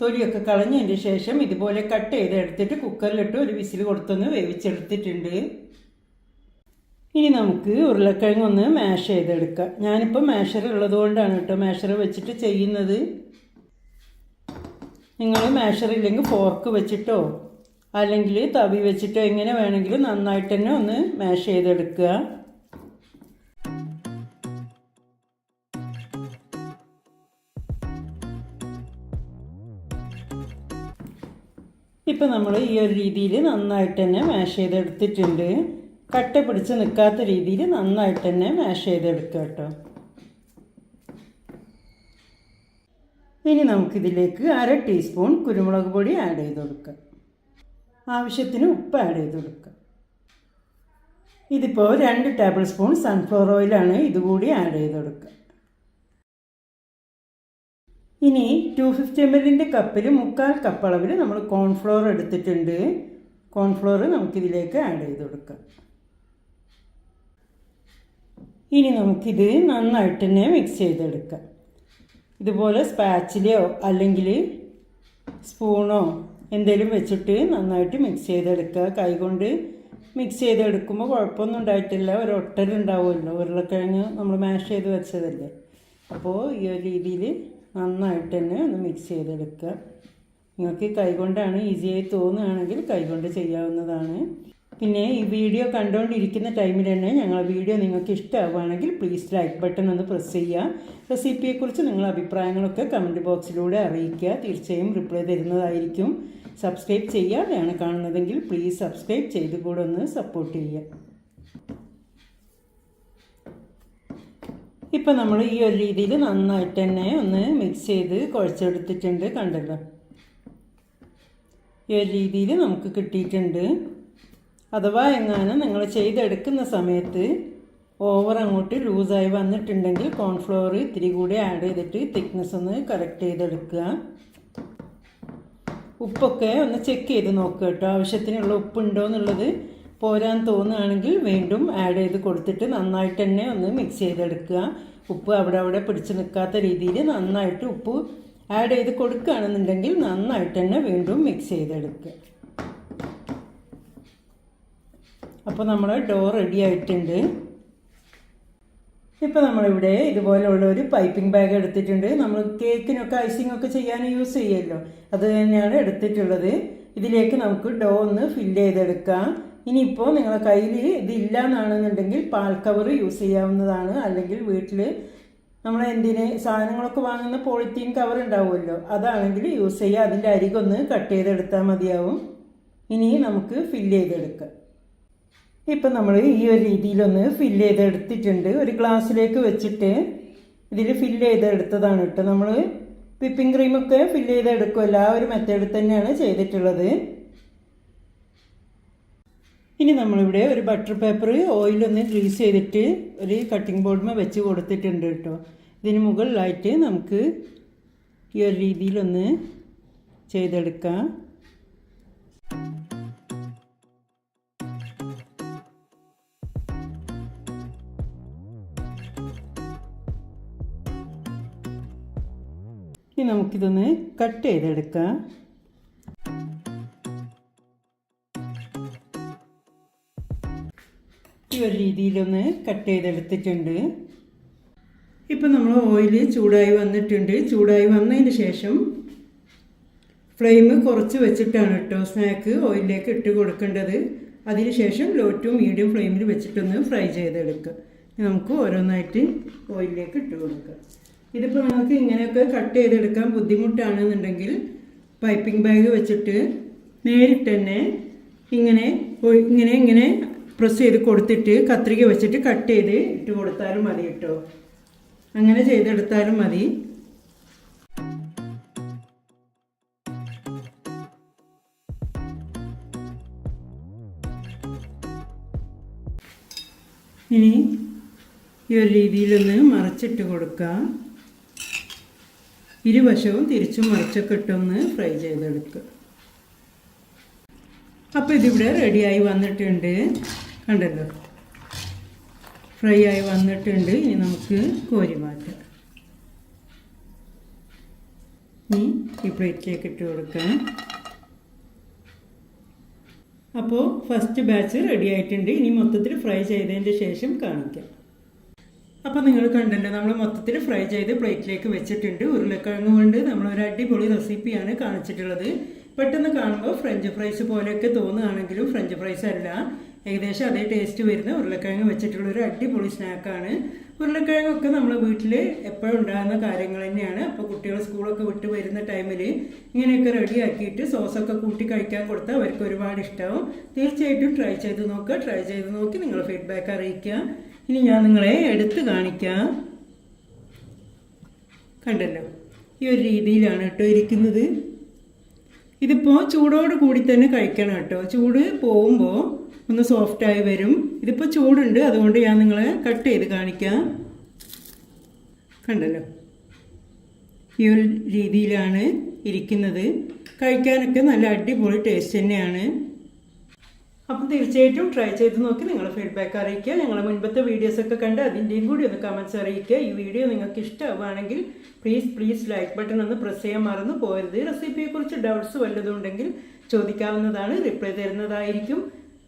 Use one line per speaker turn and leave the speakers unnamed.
തൊലിയൊക്കെ കളഞ്ഞതിന് ശേഷം ഇതുപോലെ കട്ട് ചെയ്ത് എടുത്തിട്ട് കുക്കറിലിട്ട് ഒരു വിസിൽ കൊടുത്തൊന്ന് വേവിച്ചെടുത്തിട്ടുണ്ട്. ഇനി നമുക്ക് ഉരുളക്കിഴങ്ങ് ഒന്ന് മാഷ് ചെയ്തെടുക്കാം. ഞാനിപ്പോൾ മാഷർ ഉള്ളതുകൊണ്ടാണ് കേട്ടോ മാഷർ വെച്ചിട്ട് ചെയ്യുന്നത്. നിങ്ങൾ മാഷർ ഇല്ലെങ്കിൽ ഫോർക്ക് വെച്ചിട്ടോ അല്ലെങ്കിൽ തവി വെച്ചിട്ടോ എങ്ങനെ വേണമെങ്കിലും നന്നായിട്ട് തന്നെ ഒന്ന് മാഷ് ചെയ്തെടുക്കുക. ഇപ്പം നമ്മൾ ഈ ഒരു രീതിയിൽ നന്നായിട്ട് തന്നെ മാഷ് ചെയ്തെടുത്തിട്ടുണ്ട്. കട്ട പിടിച്ച് നിൽക്കാത്ത രീതിയിൽ നന്നായിട്ട് തന്നെ മാഷ് ചെയ്തെടുക്കുക കേട്ടോ. ഇനി നമുക്കിതിലേക്ക് അര ടീസ്പൂൺ കുരുമുളക് പൊടി ആഡ് ചെയ്ത് കൊടുക്കാം ആവശ്യത്തിന് ഉപ്പ് ആഡ് ചെയ്ത് കൊടുക്കുക. ഇതിപ്പോൾ രണ്ട് ടേബിൾ സ്പൂൺ സൺഫ്ലവർ ഓയിലാണ് ഇതുകൂടി ആഡ് ചെയ്ത് കൊടുക്കുക. ഇനി ടു ഫിഫ്റ്റി എം എല്ലിന്റെ കപ്പിൽ മുക്കാൽ കപ്പ് അളവിൽ നമ്മൾ കോൺഫ്ലോർ എടുത്തിട്ടുണ്ട്. കോൺഫ്ലോർ നമുക്കിതിലേക്ക് ആഡ് ചെയ്ത് കൊടുക്കാം. ഇനി നമുക്കിത് നന്നായിട്ട് തന്നെ മിക്സ് ചെയ്തെടുക്കാം. ഇതുപോലെ സ്പാച്ചിലയോ അല്ലെങ്കിൽ സ്പൂണോ എന്തെങ്കിലും വെച്ചിട്ട് നന്നായിട്ട് മിക്സ് ചെയ്തെടുക്കുക. കൈകൊണ്ട് മിക്സ് ചെയ്തെടുക്കുമ്പോൾ കുഴപ്പമൊന്നും ഉണ്ടായിട്ടില്ല. ഒരു ഒട്ടലുണ്ടാവുമല്ലോ. ഉരുളക്കിഴങ്ങ് നമ്മൾ മാഷ് ചെയ്ത് വെച്ചതല്ലേ. അപ്പോൾ ഈ ഒരു രീതിയിൽ നന്നായിട്ട് തന്നെ ഒന്ന് മിക്സ് ചെയ്തെടുക്കുക. നിങ്ങൾക്ക് കൈകൊണ്ടാണ് ഈസിയായി തോന്നുകയാണെങ്കിൽ കൈകൊണ്ട് ചെയ്യാവുന്നതാണ്. പിന്നെ ഈ വീഡിയോ കണ്ടുകൊണ്ടിരിക്കുന്ന ടൈമിൽ തന്നെ ഞങ്ങൾ വീഡിയോ നിങ്ങൾക്ക് ഇഷ്ടമാവുകയാണെങ്കിൽ പ്ലീസ് ലൈക്ക് ബട്ടൺ ഒന്ന് പ്രസ് ചെയ്യുക. റെസിപ്പിയെക്കുറിച്ച് നിങ്ങളുടെ അഭിപ്രായങ്ങളൊക്കെ കമന്റ് ബോക്സിലൂടെ അറിയിക്കുക. തീർച്ചയായും റിപ്ലൈ തരുന്നതായിരിക്കും. സബ്സ്ക്രൈബ് ചെയ്യാതെയാണ് കാണുന്നതെങ്കിൽ പ്ലീസ് സബ്സ്ക്രൈബ് ചെയ്ത് കൂടെ ഒന്ന് സപ്പോർട്ട് ചെയ്യുക. ഇപ്പം നമ്മൾ ഈ ഒരു രീതിയിൽ നന്നായിട്ട് തന്നെ ഒന്ന് മിക്സ് ചെയ്ത് കുഴച്ചെടുത്തിട്ടുണ്ട് കണ്ടല്ലോ. ഈ ഒരു രീതിയിൽ നമുക്ക് കിട്ടിയിട്ടുണ്ട്. അഥവാ എങ്ങാനും നിങ്ങൾ ചെയ്തെടുക്കുന്ന സമയത്ത് ഓവർ അങ്ങോട്ട് ലൂസായി വന്നിട്ടുണ്ടെങ്കിൽ കോൺഫ്ലോർ ഇത്തിരി കൂടി ആഡ് ചെയ്തിട്ട് തിക്നെസ് ഒന്ന് കറക്റ്റ് ചെയ്തെടുക്കുക. ഉപ്പൊക്കെ ഒന്ന് ചെക്ക് ചെയ്ത് നോക്കുക കേട്ടോ. ആവശ്യത്തിനുള്ള ഉപ്പുണ്ടോ എന്നുള്ളത് പോരാൻ തോന്നുകയാണെങ്കിൽ വീണ്ടും ആഡ് ചെയ്ത് കൊടുത്തിട്ട് നന്നായിട്ട് തന്നെ ഒന്ന് മിക്സ് ചെയ്തെടുക്കുക. ഉപ്പ് അവിടെ അവിടെ പിടിച്ച് നിൽക്കാത്ത രീതിയിൽ നന്നായിട്ട് ഉപ്പ് ആഡ് ചെയ്ത് കൊടുക്കുകയാണെന്നുണ്ടെങ്കിൽ നന്നായിട്ട് തന്നെ വീണ്ടും മിക്സ് ചെയ്തെടുക്കുക. അപ്പോൾ നമ്മൾ ഡോ റെഡി ആയിട്ടുണ്ട്. ഇപ്പോൾ നമ്മളിവിടെ ഇതുപോലെയുള്ള ഒരു പൈപ്പിംഗ് ബാഗ് എടുത്തിട്ടുണ്ട്. നമ്മൾ കേക്കിനൊക്കെ ഐസിംഗ് ഒക്കെ ചെയ്യാൻ യൂസ് ചെയ്യുമല്ലോ അത് തന്നെയാണ് എടുത്തിട്ടുള്ളത്. ഇതിലേക്ക് നമുക്ക് ഡോ ഒന്ന് ഫില്ല് ചെയ്തെടുക്കാം. ഇനിയിപ്പോൾ നിങ്ങളുടെ കയ്യിൽ ഇതില്ല എന്നാണെന്നുണ്ടെങ്കിൽ പാൽ കവർ യൂസ് ചെയ്യാവുന്നതാണ്. അല്ലെങ്കിൽ വീട്ടിൽ നമ്മൾ എന്തിന് സാധനങ്ങളൊക്കെ വാങ്ങുന്ന പോളിത്തീൻ കവർ ഉണ്ടാവുമല്ലോ അതാണെങ്കിൽ യൂസ് ചെയ്യുക അതിന്റെ അരികൊന്ന് കട്ട് ചെയ്തെടുത്താൽ മതിയാവും. ഇനി നമുക്ക് ഫില്ല് ചെയ്തെടുക്കാം. ഇപ്പം നമ്മൾ ഈ ഒരു രീതിയിലൊന്ന് ഫില്ല് ചെയ്തെടുത്തിട്ടുണ്ട്. ഒരു ഗ്ലാസ്സിലേക്ക് വെച്ചിട്ട് ഇതിൽ ഫില്ല് ചെയ്തെടുത്തതാണ് കേട്ടോ. നമ്മൾ വിപ്പിംഗ് ക്രീമൊക്കെ ഫില്ല് ചെയ്തെടുക്കുമല്ലോ. ആ ഒരു മെത്തേഡിൽ തന്നെയാണ് ചെയ്തിട്ടുള്ളത്. ഇനി നമ്മളിവിടെ ഒരു ബട്ടർ പേപ്പർ ഓയിലൊന്ന് ഗ്രീസ് ചെയ്തിട്ട് ഒരു കട്ടിംഗ് ബോർഡിൽ വെച്ച് കൊടുത്തിട്ടുണ്ട് കേട്ടോ. ഇതിന് മുകളിലായിട്ട് നമുക്ക് ഈ ഒരു രീതിയിലൊന്ന് ചെയ്തെടുക്കാം. ഇനി നമുക്കിതൊന്ന് കട്ട് ചെയ്തെടുക്കാം. ഈ ഒരു രീതിയിലൊന്ന് കട്ട് ചെയ്തെടുത്തിട്ടുണ്ട്. ഇപ്പം നമ്മൾ ഓയിൽ ചൂടായി വന്നിട്ടുണ്ട്. ചൂടായി വന്നതിന് ശേഷം ഫ്ലെയിം കുറച്ച് വെച്ചിട്ടാണ് കേട്ടോ സ്നാക്ക് ഓയിലിലേക്ക് ഇട്ട് കൊടുക്കേണ്ടത്. അതിനുശേഷം ലോ ടു മീഡിയം ഫ്ലെയിമിൽ വെച്ചിട്ടൊന്ന് ഫ്രൈ ചെയ്തെടുക്കുക. നമുക്ക് ഓരോന്നായിട്ട് ഓയിലിലേക്ക് ഇട്ട് കൊടുക്കുക. ഇതിപ്പോൾ നമുക്ക് ഇങ്ങനെയൊക്കെ കട്ട് ചെയ്തെടുക്കാൻ ബുദ്ധിമുട്ടാണെന്നുണ്ടെങ്കിൽ പൈപ്പിംഗ് ബാഗ് വെച്ചിട്ട് നേരിട്ട് തന്നെ ഇങ്ങനെ ഇങ്ങനെ ഇങ്ങനെ പ്രസ് ചെയ്ത് കൊടുത്തിട്ട് കത്രിക വെച്ചിട്ട് കട്ട് ചെയ്ത് ഇട്ട് കൊടുത്താലും മതി കേട്ടോ. അങ്ങനെ ചെയ്തെടുത്താലും മതി. ഇനി ഈ ഒരു രീതിയിലൊന്ന് മറച്ചിട്ട് കൊടുക്കാം ഇരുവശവും തിരിച്ചും മറിച്ചൊക്കെ ഇട്ടൊന്ന് ഫ്രൈ ചെയ്തെടുക്കുക. അപ്പോൾ ഇതിവിടെ റെഡിയായി വന്നിട്ടുണ്ട്. കണ്ടല്ലോ. ഫ്രൈ ആയി വന്നിട്ടുണ്ട്. ഇനി നമുക്ക് കോരി മാറ്റാം. ഇനി ഈ പ്ലേറ്റിലേക്ക് ഇട്ട് കൊടുക്കാം. അപ്പോൾ ഫസ്റ്റ് ബാച്ച് റെഡി ആയിട്ടുണ്ട്. ഇനി മൊത്തത്തിൽ ഫ്രൈ ചെയ്തതിന്റെ ശേഷം കാണിക്കാം. അപ്പോൾ നിങ്ങൾ കണ്ടല്ലോ നമ്മൾ മൊത്തത്തിൽ ഫ്രൈ ചെയ്ത് പ്ലേറ്റിലേക്ക് വെച്ചിട്ടുണ്ട്. ഉരുളക്കിഴങ്ങ് കൊണ്ട് നമ്മളൊരു അടിപൊളി റെസിപ്പിയാണ് കാണിച്ചിട്ടുള്ളത്. പെട്ടെന്ന് കാണുമ്പോൾ ഫ്രഞ്ച് ഫ്രൈസ് പോലെയൊക്കെ തോന്നുകയാണെങ്കിലും ഫ്രഞ്ച് ഫ്രൈസ് അല്ല. ഏകദേശം അതേ ടേസ്റ്റ് വരുന്ന ഉരുളക്കിഴങ്ങ് വെച്ചിട്ടുള്ള ഒരു അടിപൊളി സ്നാക്കാണ്. ഉരുളക്കിഴങ്ങൊക്കെ നമ്മൾ വീട്ടിൽ എപ്പോഴും ഉണ്ടാകുന്ന കാര്യങ്ങൾ തന്നെയാണ്. അപ്പോൾ കുട്ടികൾ സ്കൂളൊക്കെ വിട്ട് വരുന്ന ടൈമിൽ ഇങ്ങനെയൊക്കെ റെഡിയാക്കിയിട്ട് സോസൊക്കെ കൂട്ടി കഴിക്കാൻ കൊടുത്താൽ അവർക്ക് ഒരുപാട് ഇഷ്ടമാവും തീർച്ചയായിട്ടും ട്രൈ ചെയ്ത് നോക്കുക. ട്രൈ ചെയ്ത് നോക്കി നിങ്ങൾ ഫീഡ്ബാക്ക് അറിയിക്കുക. ഇനി ഞാൻ നിങ്ങളെ എടുത്ത് കാണിക്കാം. കണ്ടല്ലോ? ഈ ഒരു രീതിയിലാണ് കേട്ടോ ഇരിക്കുന്നത്. ഇതിപ്പോൾ ചൂടോട് കൂടി തന്നെ കഴിക്കണം കേട്ടോ. ചൂട് പോകുമ്പോൾ ഒന്ന് സോഫ്റ്റായി വരും. ഇതിപ്പോൾ ചൂടുണ്ട് അതുകൊണ്ട് ഞാൻ നിങ്ങളെ കട്ട് ചെയ്ത് കാണിക്കാം. കണ്ടല്ലോ? ഈ ഒരു രീതിയിലാണ് ഇരിക്കുന്നത്. കഴിക്കാനൊക്കെ നല്ല അടിപൊളി ടേസ്റ്റ് തന്നെയാണ്. അപ്പം തീർച്ചയായിട്ടും ട്രൈ ചെയ്ത് നോക്കി നിങ്ങൾ ഫീഡ്ബാക്ക് അറിയിക്കുക. ഞങ്ങളെ മുൻപത്തെ വീഡിയോസൊക്കെ കണ്ട് അതിന്റെയും കൂടി ഒന്ന് കമൻസ് അറിയിക്കുക. ഈ വീഡിയോ നിങ്ങൾക്ക് ഇഷ്ടമാവുകയാണെങ്കിൽ പ്ലീസ് പ്ലീസ് ലൈക്ക് ബട്ടൺ ഒന്ന് പ്രസ് ചെയ്യാൻ മറന്നു പോകരുത്. റെസിപ്പിയെക്കുറിച്ച് ഡൗട്ട്സ് വല്ലതും ഉണ്ടെങ്കിൽ ചോദിക്കാവുന്നതാണ്. റിപ്ലൈ തരുന്നതായിരിക്കും.